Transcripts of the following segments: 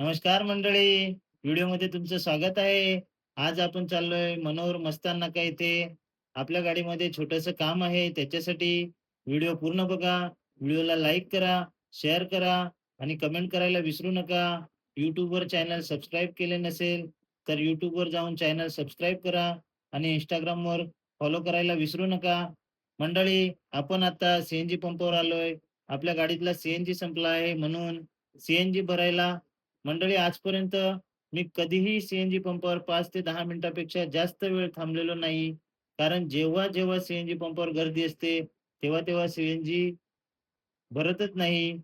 नमस्कार मंडळी. व्हिडिओमध्ये तुमचं स्वागत आहे. आज आपण चाललोय मनोहर मस्तान नाका येथे. आपल्या गाडीमध्ये छोटस काम आहे. त्याच्यासाठी व्हिडिओ पूर्ण बघा. व्हिडिओला लाईक करा, शेअर करा आणि कमेंट करायला विसरू नका. युट्यूबवर चॅनल सबस्क्राईब केले नसेल, तर युट्यूबवर जाऊन चॅनल सबस्क्राईब करा आणि इंस्टाग्रामवर फॉलो करायला विसरू नका. मंडळी, आपण आता सी पंपावर आलोय. आपल्या गाडीतला सीएनजी संपला आहे म्हणून सीएनजी भरायला मंडळी आजपर्यंत मी कधीही सीएनजी पंपावर पाच ते दहा मिनिटापेक्षा जास्त वेळ थांबलेलो नाही. कारण जेव्हा, जेव्हा सीएनजी पंपावर गर्दी असते, तेव्हा-तेव्हा सीएनजी भरतच नाही.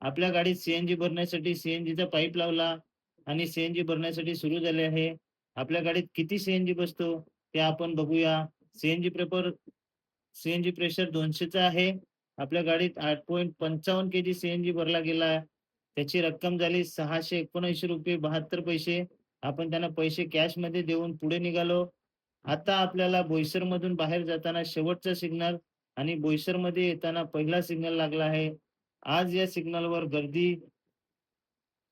आपल्या गाडीत सी भरण्यासाठी सीएनजीचा पाईप लावला आणि सीएनजी भरण्यासाठी सुरू झाले आहे. आपल्या गाडीत किती सीएनजी बसतो ते आपण बघूया. सी पेपर सीएनजी प्रेशर 200चा आहे. आपल्या गाडीत 8.55 केजी सीएनजी भरला गेला. त्याची रक्कम झाली ₹679.72 पैसे. आपण त्यांना पैसे कॅशमध्ये देऊन पुढे निघालो. आता आपल्याला बोईसर मधून बाहेर जाताना शेवटचा सिग्नल आणि बोईसरमध्ये येताना पहिला सिग्नल लागला आहे. आज या सिग्नलवर गर्दी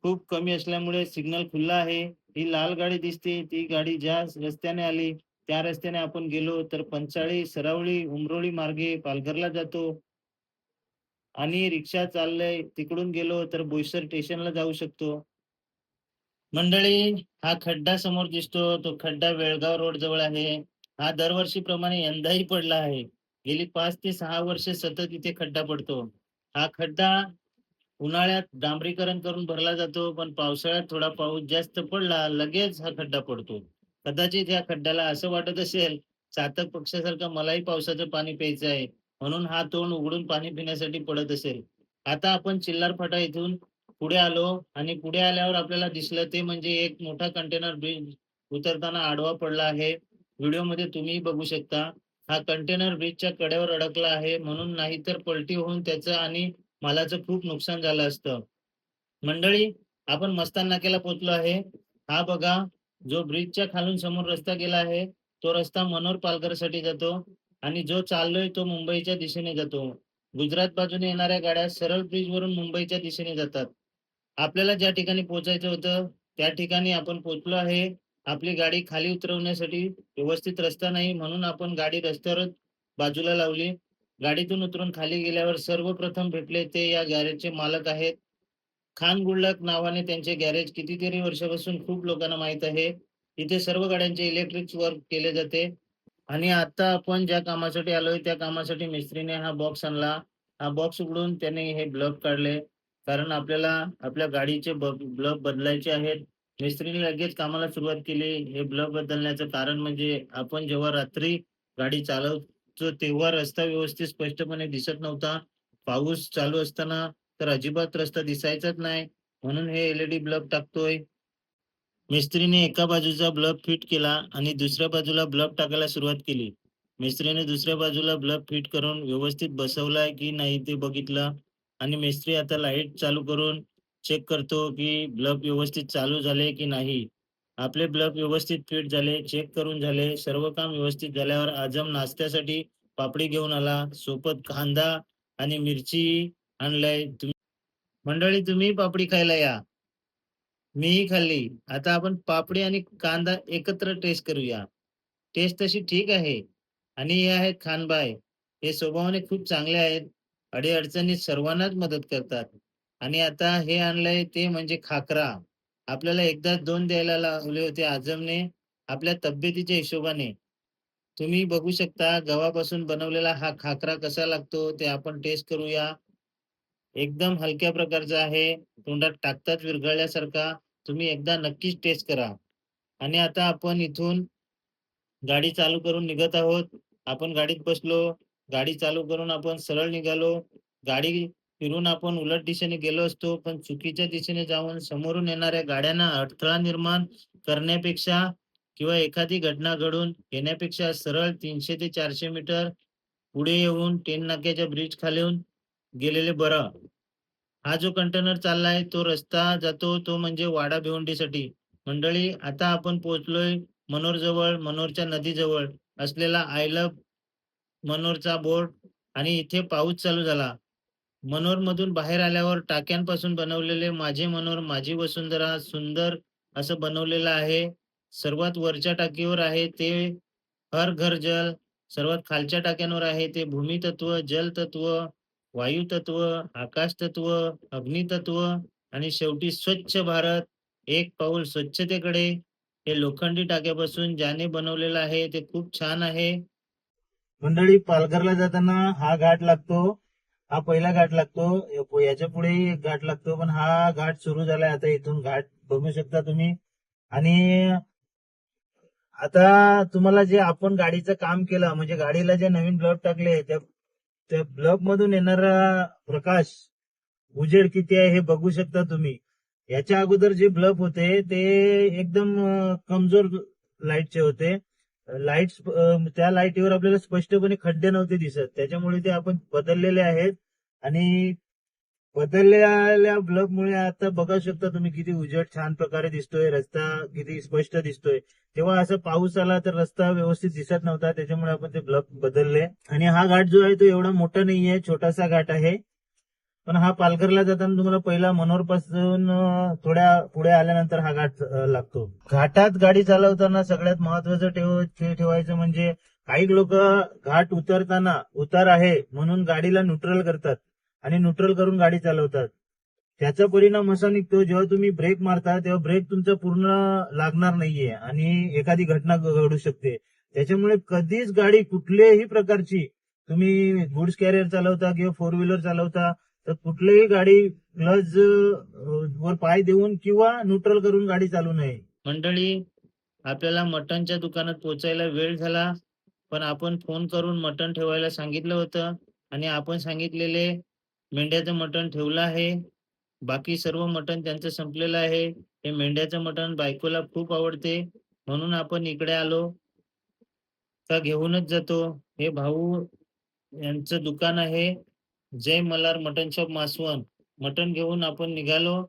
खूप कमी असल्यामुळे सिग्नल खुल्ला आहे. ही लाल गाडी दिसते, ती गाडी ज्या रस्त्याने आली, त्या रस्त्याने आपण गेलो तर पंचाळी, सरावळी, उमरोळी मार्गे पालघरला जातो. आणि रिक्षा चाललंय तिकडून गेलो तर बोईसर स्टेशनला जाऊ शकतो. मंडळी, हा खड्डा समोर दिसतो तो खड्डा वेळगाव रोड जवळ आहे. हा दरवर्षीप्रमाणे यंदाही पडला आहे. गेली पाच ते सहा वर्ष सतत इथे खड्डा पडतो. हा खड्डा उन्हाळ्यात डांबरीकरण करून भरला जातो, पण पावसाळ्यात थोडा पाऊस जास्त पडला, लगेच हा खड्डा पडतो. कदाचित या खड्ड्याला असं वाटत असेल, चातक पक्ष्यासारखं मलाही पावसाचं पाणी प्यायचं आहे, म्हणून हा तोंड उघडून पाणी पिण्यासाठी पडत असेल. आता आपण चिल्लार फाटा इथून पुढे आलो आणि पुढे आल्यावर आपल्याला दिसलं ते म्हणजे एक मोठा कंटेनर ब्रिज उतरताना आडवा पडला आहे. व्हिडिओमध्ये तुम्ही बघू शकता. हा कंटेनर ब्रिजच्या कड्यावर अडकला आहे म्हणून नाहीतर पलटी होऊन त्याचं आणि मालाचं खूप नुकसान झालं असतं. मंडळी, आपण मस्तान नाक्याला पोहोचलो आहे. हा बघा, जो ब्रिजच्या खालून समोर रस्ता गेला आहे, तो रस्ता मनोर पालघरसाठी जातो आणि जो चाललोय तो मुंबईच्या दिशेने जातो. गुजरात बाजूने येणाऱ्या गाड्या सरळ ब्रिज वरून मुंबईच्या दिशेने जातात. आपल्याला ज्या ठिकाणी पोहोचायचं होतं, त्या ठिकाणी आपण पोहोचलो आहे. आपली गाडी खाली उतरवण्यासाठी व्यवस्थित रस्ता नाही म्हणून आपण गाडी रस्त्यावरच बाजूला लावली. गाडीतून उतरून खाली गेल्यावर सर्वप्रथम भेटले ते या गॅरेजचे मालक आहेत. खान गुल्लक नावाने त्यांचे गॅरेज कितीतरी वर्षापासून खूप लोकांना माहीत आहे. इथे सर्व गाड्यांचे इलेक्ट्रिक वर्क केले जाते आणि आता आपण ज्या कामासाठी आलोय त्या कामासाठी मिस्त्रीने हा बॉक्स आणला. हा बॉक्स उघडून त्याने हे ब्लब काढले. कारण आपल्याला आपल्या गाडीचे ब्लब बदलायचे आहेत. मिस्त्रीने लगेच कामाला सुरुवात केली. हे ब्लब बदलण्याचं कारण म्हणजे आपण जेव्हा रात्री गाडी चालवतो तेव्हा रस्ता व्यवस्थित स्पष्टपणे दिसत नव्हता. पाऊस चालू असताना तर अजिबात रस्ता दिसायचाच नाही. म्हणून हे एलईडी ब्लब टाकतोय. मिस्त्रीने एका बाजूचा ब्लब फिट केला आणि दुसऱ्या बाजूला ब्लब टाकायला सुरुवात केली. मिस्त्रीने दुसऱ्या बाजूला ब्लब फिट करून व्यवस्थित बसवलाय की नाही ते बघितलं आणि मिस्त्री आता लाइट चालू करून चेक करतो की ब्लब व्यवस्थित चालू झाले की नाही. आपले ब्लब व्यवस्थित फिट झाले, चेक करून झाले. सर्व काम व्यवस्थित झाल्यावर आजम नाश्त्यासाठी पापडी घेऊन आला. सोबत कांदा आणि मिरची आणलाय. मंडळी तुम्ही पापडी खायला या. मीही खाल्ली. आता आपण पापडी आणि कांदा एकत्र टेस्ट करूया. टेस्ट तशी ठीक आहे आणि हे आहेत खानबाय हे स्वभावाने खूप चांगले आहेत. अडीअडचणीत सर्वांनाच मदत करतात. आणि आता हे आणलंय ते म्हणजे खाकरा. आपल्याला एकदाच दोन द्यायला लावले होते आजमने आपल्या तब्येतीच्या हिशोबाने. तुम्ही बघू शकता गव्हापासून बनवलेला हा खाकरा कसा लागतो ते आपण टेस्ट करूया. एकदम हलक्या प्रकारचा आहे. तोंडात टाकताच विरघळल्यासारखा. तुम्ही एकदा नक्कीच टेस्ट करा. आणि आता आपण इथून गाडी चालू करून निघत आहोत. आपण गाडीत बसलो. गाडी चालू करून आपण सरळ निघालो. गाडी फिरून आपण उलट दिशेने गेलो असतो, पण चुकीच्या दिशेने जाऊन समोरून येणाऱ्या गाड्यांना अडथळा निर्माण करण्यापेक्षा किंवा एखादी घटना घडून येण्यापेक्षा सरळ तीनशे ते चारशे मीटर पुढे येऊन टेन नाक्याच्या ब्रिज खालून गेलेले बरं. हा जो कंटेनर चाललाय तो रस्ता जातो तो म्हणजे वाडा भिवंडीसाठी. मंडळी आता आपण पोहोचलोय मनोर जवळ, मनोरच्या नदीजवळ असलेला आय लव्ह मनोरचा बोर्ड आणि इथे पाऊस चालू झाला. मनोरमधून बाहेर आल्यावर टाक्यांपासून बनवलेले माझे मनोर माझी वसुंधरा सुंदर असं बनवलेलं आहे. सर्वात वरच्या टाकीवर आहे ते हर घर जल, सर्वात खालच्या टाक्यांवर आहे ते भूमितत्व, जलतत्व, वायुतत्व, आकाशतत्व, अग्नितत्व आणि शेवटी स्वच्छ भारत, एक पाऊल स्वच्छतेकडे. हे लोखंडी टाक्यापासून ज्याने बनवलेलं आहे ते खूप छान आहे. मंडळी पालघरला जाताना हा घाट लागतो हा पहिला घाट लागतो याच्यापुढे एक घाट लागतो पण हा घाट सुरू झालाय आता इथून घाट बघू शकता तुम्ही आणि आता तुम्हाला जे आपण गाडीचं काम केलं म्हणजे गाडीला जे नवीन ब्लॉक टाकले त्या त्या ब्लब मधून येणारा प्रकाश उजेड किती आहे हे बघू शकता तुम्ही. याच्या अगोदर जे ब्लब होते ते एकदम कमजोर लाईटचे होते. लाइट त्या लाईटीवर आपल्याला स्पष्टपणे खड्डे नव्हते दिसत. त्याच्यामुळे ते आपण बदललेले आहेत. आणि बदललेल्या ब्लब मुळे आता बघू शकता तुम्ही किती उजेड छान प्रकारे दिसतोय रस्ता किती स्पष्ट दिसतोय. तेव्हा असं पाऊस आला तर रस्ता व्यवस्थित दिसत नव्हता त्याच्यामुळे आपण ते ब्लब बदलले. आणि हा घाट जो आहे तो एवढा मोठा नाहीये छोटासा घाट आहे. पण हा पालघरला जाताना तुम्हाला पहिला मनोरपासून थोड्या पुढे आल्यानंतर हा घाट लागतो. घाटात गाडी चालवताना सगळ्यात महत्वाचं ठेव ठेवायचं म्हणजे काही लोक घाट उतरताना उतार आहे म्हणून गाडीला न्यूट्रल करतात. आणि न्यूट्रल करून गाडी चालवतात. त्याचा परिणाम असा निघतो जेव्हा तुम्ही ब्रेक मारता तेव्हा ब्रेक तुमचा पूर्ण लागणार नाहीये आणि एखादी घटना घडू शकते. त्याच्यामुळे कधीच गाडी कुठल्याही प्रकारची तुम्ही गुड्स कॅरियर चालवता किंवा फोर व्हीलर चालवता तर कुठलीही गाडी क्लज वर पाय देऊन किंवा न्यूट्रल करून गाडी चालू नये. मंडळी आपल्याला मटनच्या दुकानात पोहोचायला वेळ झाला पण आपण फोन करून मटन ठेवायला सांगितलं होतं आणि आपण सांगितलेले मेंढ्याचं मटण ठेवलं आहे. बाकी सर्व मटण त्यांचं संपलेलं आहे. हे मेंढ्याचं मटण बायकोला खूप आवडते. म्हणून आपण इकडे आलो. का घेऊनच जातो. हे भाऊ यांचं दुकान आहे. Jai Malhar mutton shop Maswan. मटण घेऊन आपण निघालो.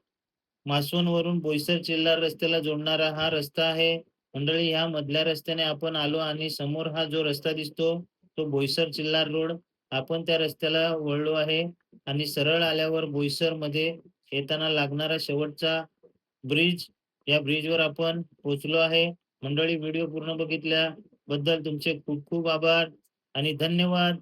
मासवण वरून बोईसर चिल्लार रस्त्याला जोडणारा हा रस्ता आहे. मंडळी ह्या मधल्या रस्त्याने आपण आलो आणि समोर हा जो रस्ता दिसतो तो बोईसर चिल्लार रोड. आपण त्या रस्त्याला वळलो आहे. आणि सरळ आल्यावर बोईसरमध्ये येताना लागणारा शेवटचा ब्रिज या ब्रिजवर आपण पोहोचलो आहे. मंडळी व्हिडिओ पूर्ण बघितल्याबद्दल तुमचे खूप खूप आभार आणि धन्यवाद.